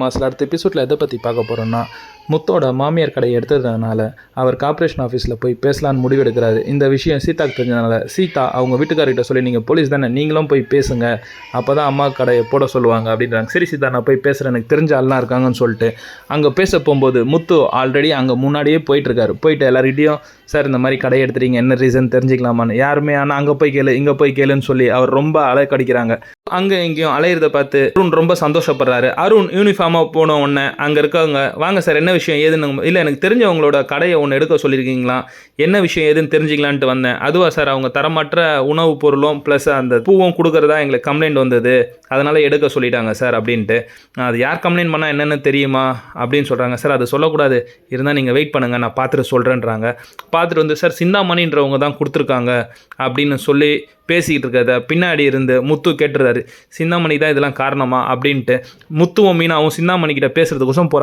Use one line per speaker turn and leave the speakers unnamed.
மாசில் அடுத்த எபிசோடில் எதை பற்றி பார்க்க போகிறோன்னா முத்தோட மாமியார் கடையை எடுத்ததுனால அவர் கார்பரேஷன் ஆஃபீஸில் போய் பேசலான்னு முடிவெடுக்கிறாரு. இந்த விஷயம் சீதாக்கு தெரிஞ்சதுனால சீதா அவங்க வீட்டுக்காரர்கிட்ட சொல்லி நீங்கள் போலீஸ் தானே நீங்களும் போய் பேசுங்க. அப்போ தான் அம்மா கடையை போட சொல்லுவாங்க அப்படின்றாங்க. சரி சீதா நான் போய் பேசுகிறேன் எனக்கு தெரிஞ்ச ஆள்லாம் இருக்காங்கன்னு சொல்லிட்டு. அங்கே பேச போகும்போது முத்து ஆல்ரெடி அங்கே முன்னாடியே போயிட்டுருக்காரு போயிட்டு எல்லார்கிட்டையும் சார் இந்த மாதிரி கடையை எடுத்துறீங்க என்ன ரீசன் தெரிஞ்சுக்கலாமான்னு? யாருமே ஆனால் அங்கே போய் கேளு இங்கே போய் கேளுன்னு சொல்லி அவர் ரொம்ப அலைக்கடிக்கிறாங்க. அங்கே எங்கேயும் அலையிறத பார்த்து அருண் ரொம்ப சந்தோஷப்படுறாரு. அருண் யூனிஃபார்மாக போன உடனே அங்கே இருக்கவங்க வாங்க சார் என்ன விஷயம் ஏதுன்னு இல்லை எனக்கு தெரிஞ்சவங்களோட கடையை ஒன்று எடுக்க சொல்லியிருக்கீங்களா என்ன விஷயம் ஏதுன்னு தெரிஞ்சுக்கலான்ட்டு வந்தேன். அதுவா சார் அவங்க தரமற்ற உணவுப் பொருளும் ப்ளஸ் அந்த பூவும் கொடுக்குறதா எங்களுக்கு கம்ப்ளைண்ட் வந்தது. அதனால் எடுக்க சொல்லிட்டாங்க சார் அப்படின்ட்டு. அது யார் கம்ப்ளைண்ட் பண்ணால் என்னென்னு தெரியுமா? அப்படின்னு சொல்கிறாங்க சார் அது சொல்லக்கூடாது. இருந்தால் நீங்கள் வெயிட் பண்ணுங்கள் நான் பார்த்துட்டு சொல்கிறேன்றாங்க பார்த்துட்டு வந்து சார் சிந்தாமணின்றவங்க தான் கொடுத்துருக்காங்க. அப்படின்னு சொல்லி பேசிக்கிட்டு இருக்கிறத பின்னாடி இருந்து முத்து கேட்டுறாரு. சிந்தாமணி தான் இதெல்லாம் காரணமா? அப்படின்ட்டு முத்துவும் மீனாவும் சிந்தாமணி கிட்ட பேசுறதுக்கோசம் போகிறாங்க